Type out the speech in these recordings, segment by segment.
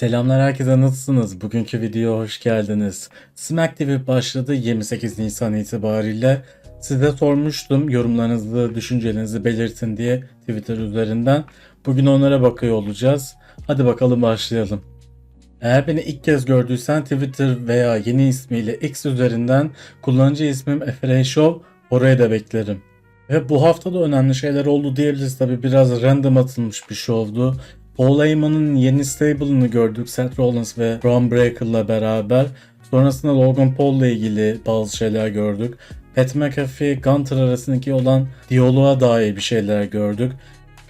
Selamlar herkese nasılsınız? Bugünkü videoya hoş geldiniz. Smack TV başladı 28 Nisan itibariyle. Size sormuştum yorumlarınızı, düşüncelerinizi belirtin diye Twitter üzerinden. Bugün onlara bakıyor olacağız. Hadi bakalım başlayalım. Eğer beni ilk kez gördüysen Twitter veya yeni ismiyle X üzerinden kullanıcı ismim Efe Show oraya da beklerim. Ve bu hafta da önemli şeyler oldu diyebiliriz tabi biraz random atılmış bir şovdu. Paul Heyman'ın yeni stable'ını gördük Seth Rollins ve Braun Breaker'la beraber. Sonrasında Logan Paul'la ilgili bazı şeyler gördük. Pat McAfee, Gunter arasındaki olan diyaloğa dair bir şeyler gördük.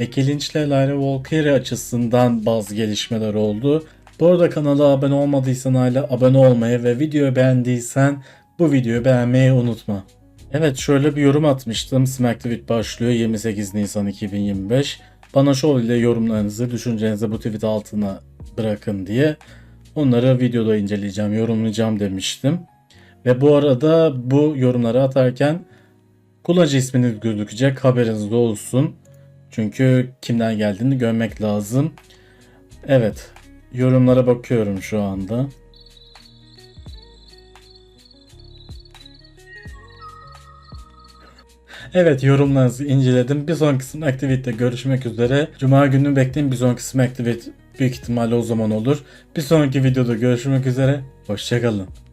Becky Lynch ile Lyra Valkyrie açısından bazı gelişmeler oldu. Bu arada kanala abone olmadıysan hala abone olmayı ve videoyu beğendiysen bu videoyu beğenmeyi unutma. Evet şöyle bir yorum atmıştım. Smack Tweet başlıyor 28 Nisan 2025. Bana şöyle yorumlarınızı, düşüncelerinizi bu tweet altına bırakın diye. Onları videoda inceleyeceğim, yorumlayacağım demiştim. Ve bu arada bu yorumları atarken kullanıcı isminiz gözükecek haberiniz de olsun. Çünkü kimden geldiğini görmek lazım. Evet, yorumlara bakıyorum şu anda. Evet yorumlarınızı inceledim. Bir sonraki Smack Tweet'te görüşmek üzere. Cuma günü bekleyin bir sonraki Smack Tweet büyük ihtimalle o zaman olur. Bir sonraki videoda görüşmek üzere. Hoşçakalın.